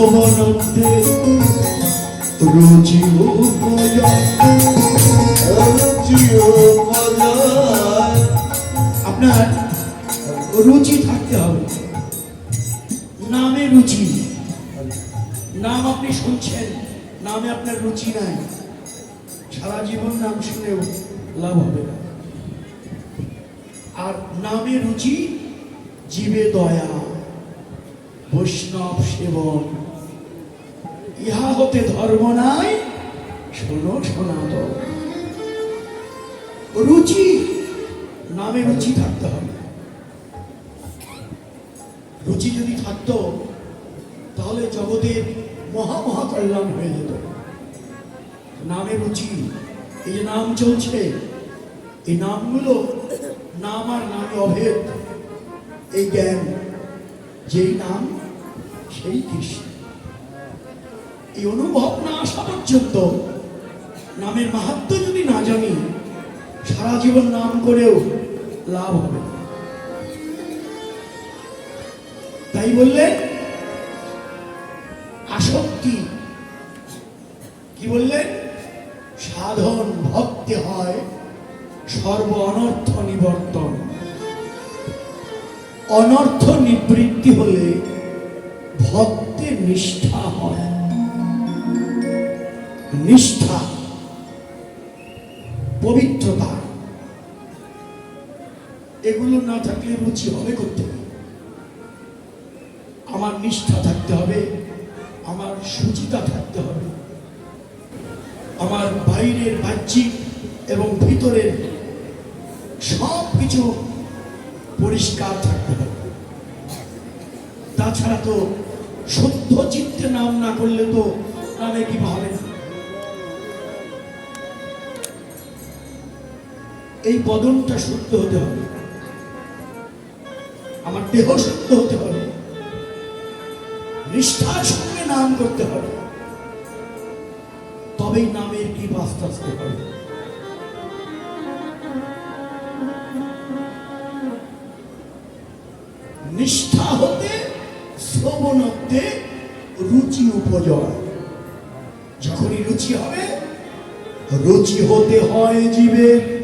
শ্রবণতে রুচি আপনার রুচি থাকতে হবে। নামে রুচি। নাম আপনি শুনছেন, নামে আপনার রুচি নাই। সারা জীবন নাম শুনেও লাভ হবে না। আর নামে রুচি, জীবে দয়া। বৈষ্ণব সেবন ইহা হতে ধর্ম নাই। শোনো সনাতন রুচি, নামে রুচি থাকতে হবে। রুচি যদি থাকতো, তাহলে জগতের মহা মহা কল্যাণ হয়ে যেত। নামে রুচি, এই যে নাম চলছে, এই নামগুলো নাম আর নামে অভেদ, এই জ্ঞান, যেই নাম, সেই কৃষ্ণ। এই অনুভব না আসা পর্যন্ত নামের মাহাত্ম যদি না জানি, সারা জীবন নাম করেও লাভ হবে তাই বললেন আসক্তি, কি বললেন সাধন ভক্তি হয় সর্ব অনর্থ নিবর্তন। অনর্থ নিবৃত্তি হলে ভক্তের নিষ্ঠা হয়। নিষ্ঠা, পবিত্রতা, এগুলো না থাকলে রুচি হবে করতে আমার নিষ্ঠা থাকতে হবে, আমার সুচিতা থাকতে হবে। আমার বাইরের বাহ্যিক এবং ভিতরের সব কিছু পরিষ্কার থাকতে হবে। তাছাড়া তো শুদ্ধ চিত্তে নাম না করলে তো নামে কি হবে না? এই বদনটা শুদ্ধ হতে হবে। আমার দেহ শুদ্ধ হতে হবে। নিষ্ঠার সঙ্গে নাম করতে হবে। তবেই নামের কি আস্তে আস্তে হবে। নিষ্ঠা হতে শ্রবণত্বে রুচি উপজয়। যখনই রুচি হবে, রুচি হতে হয় জীবের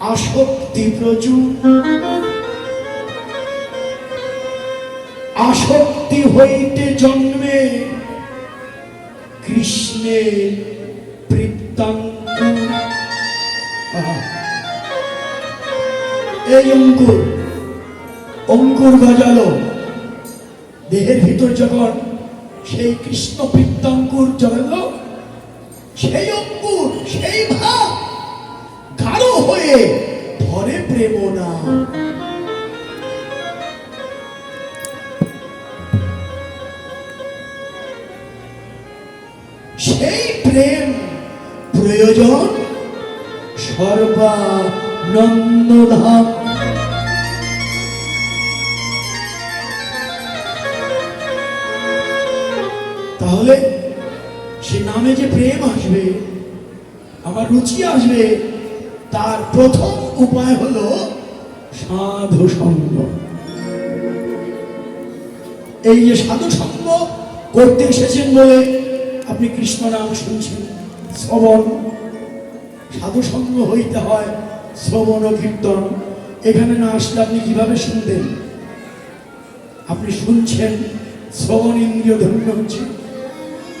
আসক্তি প্রচুর। আসক্তি হইতে জন্মে কৃষ্ণের বৃত্তান্ত। এই অঙ্কুর অঙ্কুর গজালো, দেহের ভিতর যখন সেই কৃষ্ণ বৃত্তাঙ্কুর জগালো সেই অঙ্কুর, সেই ভাব হয়ে ধরে প্রেম না। সেই প্রেম প্রয়োজন সর্বানন্দধাম। তাহলে সে নামে যে প্রেম আসবে, আমার রুচি আসবে তার প্রথম উপায় হলো সাধু সঙ্গ। এই যে সাধু সঙ্গ করতে এসেছেন বলে আপনি কৃষ্ণ নাম শুনছেন, শ্রবণ। সাধু সঙ্গ হইতে হয় শ্রবণ ও কীর্তন। এখানে না আসলে আপনি কীভাবে শুনবেন? আপনি শুনছেন, শ্রবণ ইন্দ্রিয় ধন্য হচ্ছে।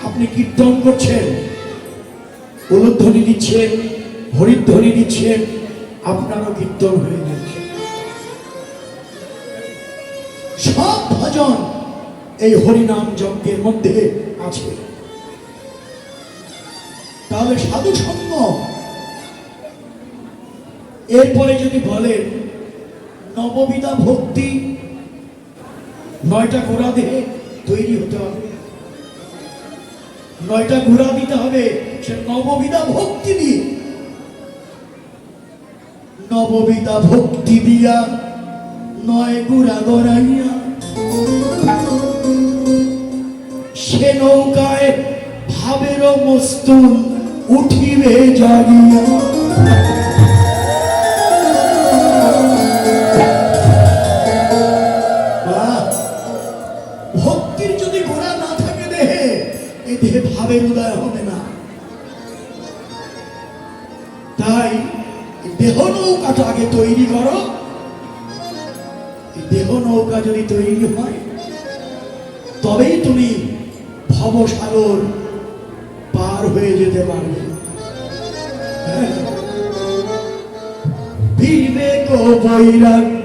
আপনি কীর্তন করছেন উলুধ্বনি দিচ্ছেন হরিধ্বনি দিচ্ছেন আপনারও কীর্তন হয়ে যাচ্ছে। সব ভজন এই হরিনাম যজ্ঞের মধ্যে আছে। তাহলে সাধু সঙ্গ। এরপরে যদি বলেন নববিধা ভক্তি, নয়টা গোড়া দেহে তৈরি হতে হবে। নয়টা ঘোড়া দিতে হবে, সে নববিধা ভক্তি দিয়ে নববিধা ভক্তি দিয়া নয় গুড়া গড়াইয়া। সে নৌকায় ভাবেরও মস্তুল উঠিবে জাগিয়া। দেহ নৌকাটা আগে তৈরি করো। দেহ নৌকা যদি তৈরি হয়, তবেই তুমি ভবসাগর পার হয়ে যেতে পারবে। হ্যাঁ। বিবেক বৈরাগ্য।